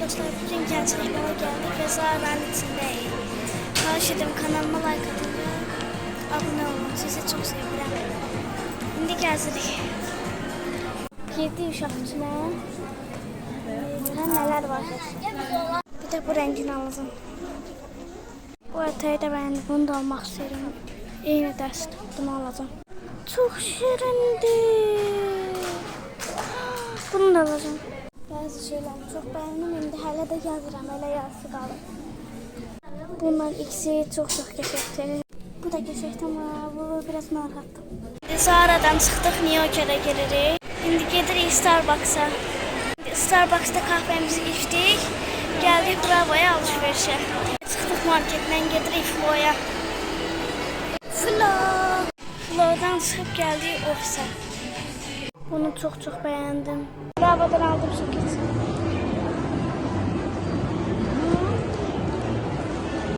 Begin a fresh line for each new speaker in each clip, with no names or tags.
dostlar. Bugün gençlik bana geldik ve Zara'nın içindeyim. Xahiş edirəm kanalıma like atın ve abone olun. Sizi çok sevirəm. İndi gəzirik. Girdik uşaq içinə. Hə, nələr var. Bir də bu rəngini alacağım. Bu ətəyi də bəyəndim. Bunu da almaq istəyirəm. Eyni dəst bunu alacağım. Çox şirindir. Bunu da alacağım. Şeyləri çox bəyəndim. İndi hələ də yazıram. Elə yazı qalıb. Bunlar ikisi çox çox qəşəngdir. Bu da qəşəngdir amma bu biraz narahatdır. Zara'dan çıxdıq, York'a giririk. İndi gedirik Starbucks-a. Starbucks-da kahvemizi içdik. Gəldik Bravo'ya alışverişə. Çıxdıq marketdən gedirik Flo'ya. Flo. Flo'dan çıxıb gəldik ofisə. Bunu çox çox bəyəndim. Bravo'dan aldım soket.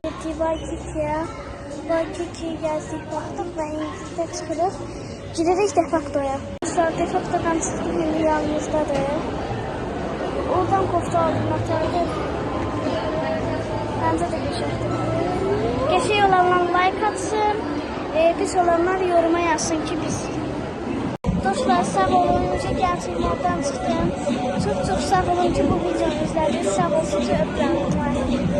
Getdik Waikiki-yə. Waikiki gəzdik, baxdıq və İngilizdə çıxırıq. Gidirik Defaktoya. Sonra Defaktodan indi yanımızdadır. Oradan kofta aldım, atardı. Bence de geçerli. Geçey olanlar like atsın. Ee, pis olanlar yoruma yazsın ki biz. Dostlar sağ olun. Önce gerçeklerden çıktım. Çok çok sağ olun ki bu videomu izlediniz. Sağ olun. Sizi öpüyorum.